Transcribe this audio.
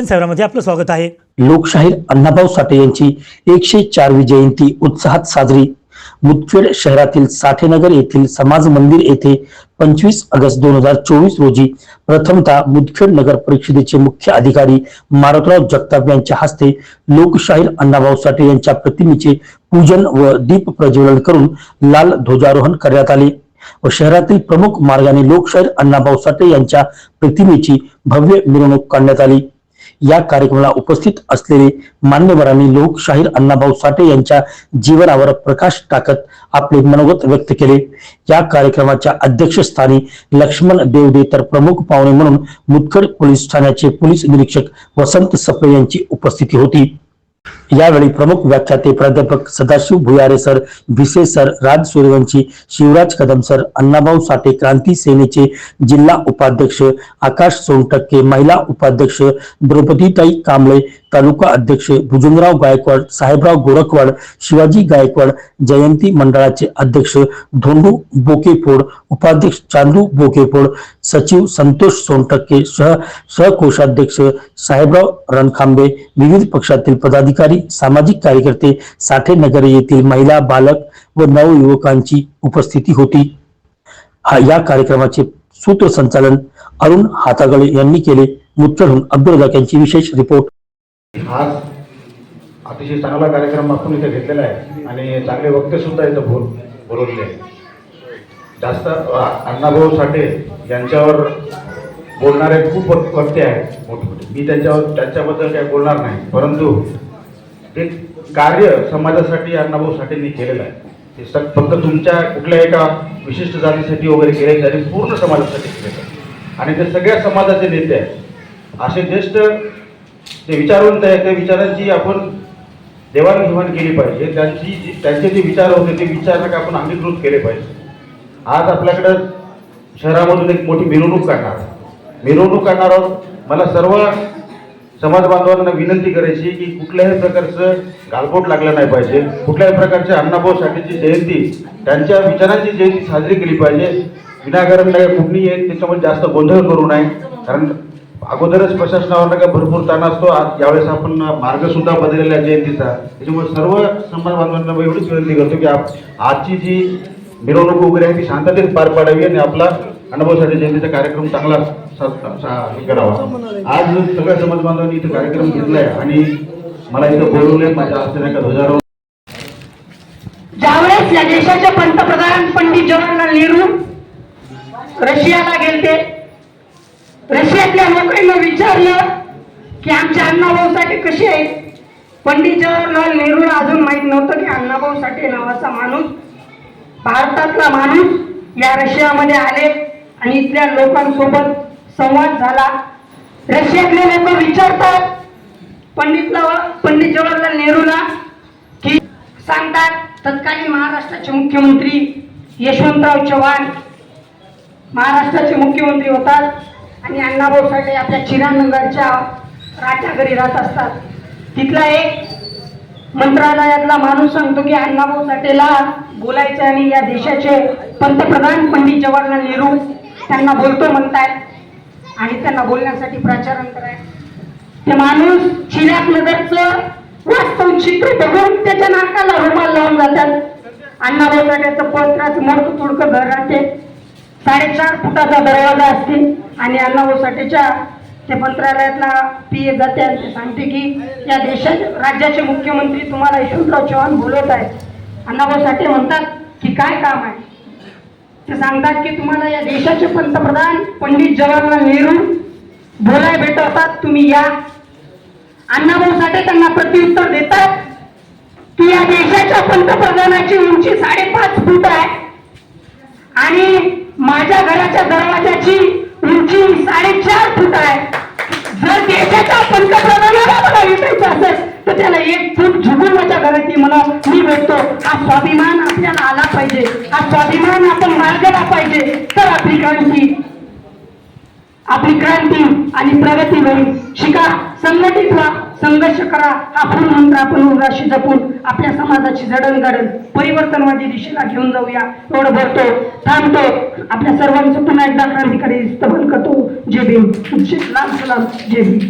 दर्शन आपलं स्वागत आहे. लोकशाहीर अण्णाभाऊ साठे यांची एकशे चारवी जयंती उत्साहात साजरी. मुदखेड शहरातील साठेनगर येथील समाज मंदिर येथे पंचवीस ऑगस्ट दोन हजार चोवीस रोजी प्रथमतः मुदखेड नगर परिषदेचे मुख्य अधिकारी मारुतराव जगताप यांच्या हस्ते लोकशाहीर अण्णाभाऊ साठे यांच्या प्रतिमेचे पूजन व दीप प्रज्वलन करून लाल ध्वजारोहण करण्यात आले व शहरातील प्रमुख मार्गाने लोकशाहीर अण्णाभाऊ साठे यांच्या प्रतिमेची भव्य मिरवणूक काढण्यात आली. या कार्यक्रमाला उपस्थित असलेले मान्यवरांनी लोकशाहीर अण्णाभाऊ साठे यांच्या जीवनावर प्रकाश टाकत आपले मनोगत व्यक्त केले. या कार्यक्रमाच्या अध्यक्षस्थानी लक्ष्मण देवदे तर प्रमुख पाहुणे म्हणून मुदखड पोलीस ठाण्याचे पोलीस निरीक्षक वसंत सप्रे यांची उपस्थिती होती. यावेळी प्रमुख व्याख्याते प्राध्यापक Sadashiv Bhuyare sir Bhise sir Raj Suryavanshi Shivraj Kadam sir Annabhau Sathe Kranti सेनेचे जिल्हा उपाध्यक्ष आकाश सोनटक्के महिला उपाध्यक्ष द्रौपदीताई कांबळे तालुका अध्यक्ष भुजंगराव गायकवाड साहेबराव गोरखवाड शिवाजी गायकवाड जयंती मंडळाचे अध्यक्ष धोंडू बोकेफोड उपाध्यक्ष चांदू बोकेफोड सचिव संतोष सोनटक्के सह सहकोषाध्यक्ष साहेबराव रणखांबे विविध पक्षातील पदाधिकारी सामाजिक कार्यकर्ते साठे नगर येथील महिला बालक व नवयुवकांची उपस्थिती होती. हा या कार्यक्रमाचे सूत्रसंचालन अरुण हातागळे यांनी केले. मुद्गडहून अब्दुल यांची विशेष रिपोर्ट. आज अतिशय चांगला कार्यक्रम आपण इथे घेतलेला आहे आणि चांगले वक्ते सुद्धा इथं बोल बोलवलेले आहे जास्त अण्णाभाऊ साठे यांच्यावर बोलणारे खूप वक्ते आहेत मोठमोठे. मी त्यांच्यावर त्यांच्याबद्दल काही बोलणार नाही. परंतु ते कार्य समाजासाठी अण्णाभाऊ साठेंनी केलेलं आहे. ते स- फक्त तुमच्या कुठल्या एका विशिष्ट जातीसाठी वगैरे केले त्यांनी पूर्ण समाजासाठी केलेलं आहे. आणि ते सगळ्या समाजाचे नेते आहेत. असे ज्येष्ठ जे विचारवंत आहे त्या विचारांची आपण देवाणघेवाण केली पाहिजे. त्यांची त्यांचे जे विचार होते ते विचार आपण अंगीकृत केले पाहिजे. आज आपल्याकडं शहरामधून एक मोठी मिरवणूक काढणार मिरवणूक काढणार आहोत. मला सर्व समाज बांधवांना विनंती करायची की कुठल्याही प्रकारचं गालबोट लागलं नाही पाहिजे. कुठल्याही प्रकारच्या अण्णाभाऊ साठेची जयंती त्यांच्या विचारांची जयंती साजरी केली पाहिजे. विनाकारण काय कुठली आहे त्याच्यामध्ये जास्त गोंधळ करू नये. कारण अगोदरच प्रशासनावर काय भरपूर ताण असतो. आज यावेळेस आपण मार्गसुद्धा बदललेला आहे जयंतीचा. त्याच्यामुळे सर्व समाज बांधवांना एवढीच विनंती करतो की आप आजची जी मिरवणूक वगैरे आहे ती शांततेत पार पाडावी आणि आपला अनुभवासाठी जयंतीचा कार्यक्रम चांगला हे करावा. आज सगळ्या समाज बांधवांनी इथं कार्यक्रम घेतलाय आणि मला इथं बोलवलंय माझ्या हस्ते नाही का ध्वजारोहण. ज्यावेळेस या देशाचे पंतप्रधान पंडित जवाहरलाल नेहरू रशियाला गेलते रशियातल्या लोकांना विचारलं की आमच्या अण्णाभाऊ साठे कसे आहेत पंडित जवाहरलाल नेहरूला अजून माहीत नव्हतं की अण्णाभाऊ साठे नावाचा माणूस भारतातला माणूस या रशियामध्ये आले आणि इथल्या लोकांसोबत संवाद झाला. रशियातले लोक विचारतात पंडितला पंडित जवाहरलाल नेहरूला की सांगतात तत्कालीन महाराष्ट्राचे मुख्यमंत्री यशवंतराव चव्हाण महाराष्ट्राचे मुख्यमंत्री होतात आणि अण्णाभाऊ साठे आपल्या चिरानगरच्या राजा घरी राहत असतात. तिथला एक मंत्रालयातला माणूस सांगतो की अण्णाभाऊ साठेला बोलायचं आणि या देशाचे पंतप्रधान पंडित जवाहरलाल नेहरू त्यांना बोलतो म्हणतायत आणि त्यांना बोलण्यासाठी प्राचारांतर आहे. ते माणूस चिराग नगरचं वास्तव चित्र बघून त्याच्या नाकाला रुमाल लावून जातात. अण्णाभाऊ साठ्याचं पत्राचं मोडकं तुडकं घर राहते. साडेचार फुटाचा दरवाजा असते आणि अण्णाभाऊ साठेच्या ते मंत्रालयातला पीए जाते आणि ते सांगते की या देशाचे राज्याचे मुख्यमंत्री तुम्हाला यशवंतराव चव्हाण बोलवत आहेत. अण्णाभाऊ साठे म्हणतात की काय काम आहे? ते सांगतात की तुम्हाला या देशाचे पंतप्रधान पंडित जवाहरलाल नेहरू बोलाय भेटवतात तुम्ही या. अण्णाभाऊ साठे त्यांना प्रत्युत्तर देतात की या देशाच्या पंतप्रधानाची उंची साडेपाच फूट आहे आणि माझ्या घराच्या दरवाजाची उंची साडेचार फूट आहे जर देशाच्या पंतप्रधानाला मला भेटायचं असेल तर त्याला एक फूट झुकून माझ्या घरात म्हणा मला मी भेटतो. हा स्वाभिमान आपल्याला आला पाहिजे. हा स्वाभिमान आपण मार्गला पाहिजे तर आपली क्रांती आपली क्रांती आणि प्रगती होईल शिका. संघटित व्हा संघर्ष करा. हा फुल मंत्र आपण उराशी जपून आपल्या समाजाची जडणघडण परिवर्तनवादी दिशेला घेऊन जाऊया. एवढं भरतो थांबतो. आपल्या सर्वांचं पुन्हा एकदा क्रांतिकारी स्तवन करतो. जय भीम. लाल सलाम. जय भीम.